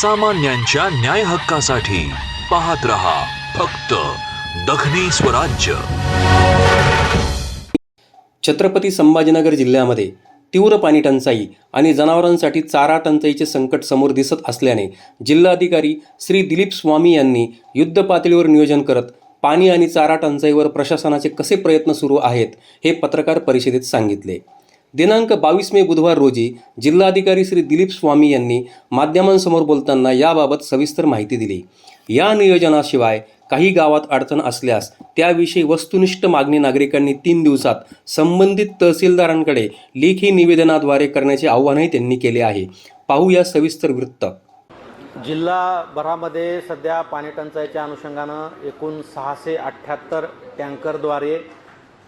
सामान्यांच्या न्याय हक्कासाठी पाहत रहा फक्त दखनी स्वराज्य. छत्रपती संभाजीनगर जिल्ह्यामध्ये तीव्र पाणी टंचाई आणि जनावरांसाठी चारा टंचाईचे संकट समोर दिसत असल्याने जिल्हाधिकारी श्री दिलीप स्वामी यांनी युद्ध पातळीवर नियोजन करत पाणी आणि चारा टंचाईवर प्रशासनाचे कसे प्रयत्न सुरू आहेत हे पत्रकार परिषदेत सांगितले. दिनांक बावीस मे बुधवार रोजी जिल्हाधिकारी श्री दिलीप स्वामी यांनी माध्यमांसमोर बोलताना याबाबत सविस्तर माहिती दिली. या नियोजनाशिवाय काही गावात अडचण असल्यास त्याविषयी वस्तुनिष्ठ मागणी नागरिकांनी तीन दिवसात संबंधित तहसीलदारांकडे लेखी निवेदनाद्वारे करण्याचे आव्हानही त्यांनी केले आहे. पाहूया सविस्तर वृत्त. जिल्हाभरामध्ये सध्या पाणी टंचाईच्या अनुषंगानं एकूण सहाशे अठ्ठ्याहत्तर टँकरद्वारे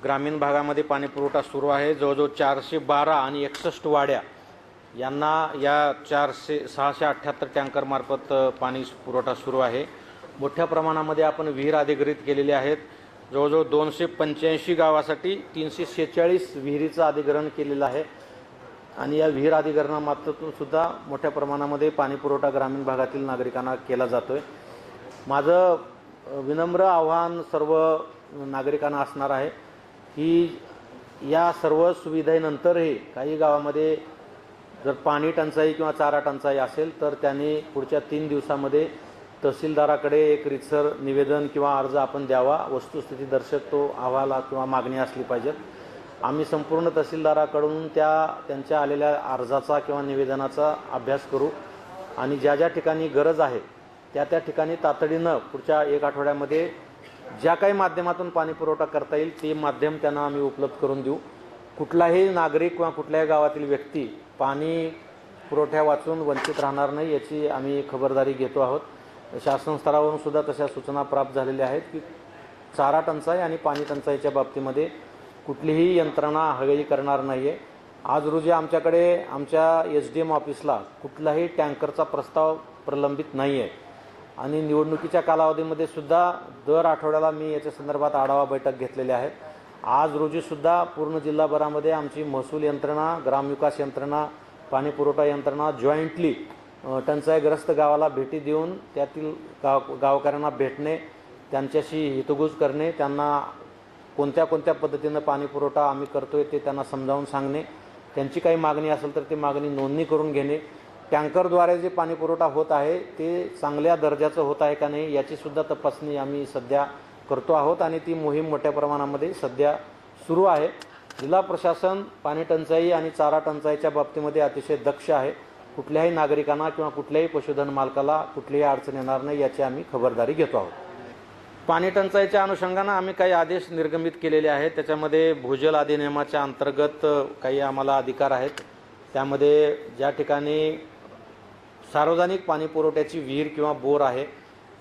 ग्रामीण भागामध्ये पाणीपुरवठा सुरू आहे. जवळजवळ चारशे बारा आणि एकसष्ट वाड्या यांना या चारशे सहाशे अठ्ठ्याहत्तर टँकरमार्फत पाणी पुरवठा सुरू आहे. मोठ्या प्रमाणामध्ये आपण विहीर अधिग्रहित केलेले आहेत. जवळजवळ दोनशे पंच्याऐंशी गावासाठी तीनशे शेहेचाळीस विहिरीचं अधिग्रहण केलेलं आहे. आणि या विहीर अधिकरणामार्फतून सुद्धा मोठ्या प्रमाणामध्ये पाणीपुरवठा ग्रामीण भागातील नागरिकांना केला जातो आहे माझं विनम्र आव्हान सर्व नागरिकांना असणार आहे. की या सर्व सुविधेनंतरही काही गावामध्ये जर पाणी टंचाई किंवा चारा टंचाई असेल तर त्यांनी पुढच्या तीन दिवसामध्ये तहसीलदाराकडे एक रितसर निवेदन किंवा अर्ज आपण द्यावा. वस्तुस्थिती दर्शक तो अहवाल किंवा मागणी असली पाहिजेत. आम्ही संपूर्ण तहसीलदाराकडून त्या त्यांच्या आलेल्या अर्जाचा किंवा निवेदनाचा अभ्यास करू. आणि ज्या ज्या ठिकाणी गरज आहे त्या त्या ठिकाणी तातडीनं पुढच्या एक आठवड्यामध्ये ज्या काही माध्यमातून पाणी पुरवठा करता येईल ते माध्यम त्यांना आम्ही उपलब्ध करून देऊ. कुठलाही नागरिक किंवा कुठल्याही गावातील व्यक्ती पाणी पुरवठ्या वाचून वंचित राहणार नाही याची आम्ही खबरदारी घेतो आहोत. शासन स्तरावरून सुद्धा तशा सूचना प्राप्त झालेल्या आहेत की चारा टंचाई आणि पाणी टंचाईच्या बाबतीमध्ये कुठलीही यंत्रणा हवेली करणार नाही आहे आज रोजी आमच्याकडे आमच्या एच डी एम ऑफिसला कुठलाही टँकरचा प्रस्ताव प्रलंबित नाही आहे आणि निवडणुकीच्या कालावधीमध्ये सुद्धा दर आठवड्याला मी याच्या संदर्भात आढावा बैठक घेतलेली आहे. आज रोजीसुद्धा पूर्ण जिल्हाभरामध्ये आमची महसूल यंत्रणा ग्रामविकास यंत्रणा पाणीपुरवठा यंत्रणा जॉईंटली टंचाईग्रस्त गावाला भेटी देऊन त्यातील गाव गावकऱ्यांना भेटणे त्यांच्याशी हितगुज करणे त्यांना कोणत्या कोणत्या पद्धतीनं पाणीपुरवठा आम्ही करतोय ते त्यांना समजावून सांगणे त्यांची काही मागणी असेल तर ती मागणी नोंदणी करून घेणे टँकरद्वारे जे पाणी पुरवठा होत आहे ते चांगल्या दर्जाचं होत आहे का नाही याची सुद्धा तपासणी आम्ही सध्या करतो आहोत आणि ती मोहीम मोठ्या प्रमाणामध्ये सध्या सुरू आहे. जिल्हा प्रशासन पाणी टंचाई आणि चारा टंचाईच्या बाबतीमध्ये अतिशय दक्ष आहे. कुठल्याही नागरिकांना किंवा कुठल्याही पशुधन मालकाला कुठलीही अडचण येणार नाही याची आम्ही खबरदारी घेतो आहोत. पाणी टंचाईच्या अनुषंगानं आम्ही काही आदेश निर्गमित केलेले आहेत. त्याच्यामध्ये भूजल अधिनियमाच्या अंतर्गत काही आम्हाला अधिकार आहेत. त्यामध्ये ज्या ठिकाणी सार्वजनिक पाणी पुरवठ्याची विहीर किंवा बोर आहे.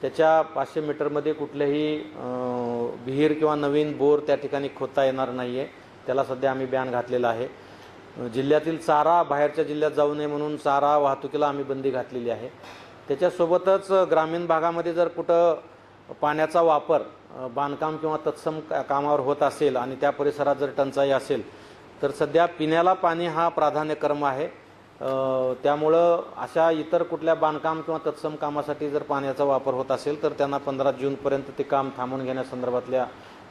त्याच्या पाचशे मीटरमध्ये कुठल्याही विहीर किंवा नवीन बोर त्या ठिकाणी खोदता येणार नाही आहे त्याला सध्या आम्ही बॅन घातलेला आहे. जिल्ह्यातील चारा बाहेरच्या जिल्ह्यात जाऊ नये म्हणून चारा वाहतुकीला आम्ही बंदी घातलेली आहे. त्याच्यासोबतच ग्रामीण भागामध्ये जर कुठं पाण्याचा वापर बांधकाम किंवा तत्सम का- कामावर होत असेल आणि त्या परिसरात जर टंचाई असेल तर सध्या पिण्याला पाणी हा प्राधान्यक्रम आहे. त्यामुळं अशा इतर कुठल्या बांधकाम किंवा तत्सम कामासाठी जर पाण्याचा वापर होत असेल तर त्यांना पंधरा जूनपर्यंत ते काम थांबून घेण्यासंदर्भातल्या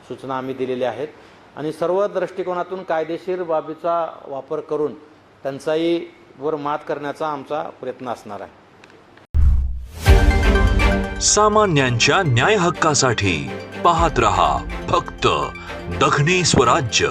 सूचना आम्ही दिलेल्या आहेत. आणि सर्व दृष्टिकोनातून कायदेशीर बाबीचा वापर करून टंचाईवर मात करण्याचा आमचा प्रयत्न असणार आहे. सामान्यांच्या न्याय हक्कासाठी पाहत रहा फक्त दखनी स्वराज्य.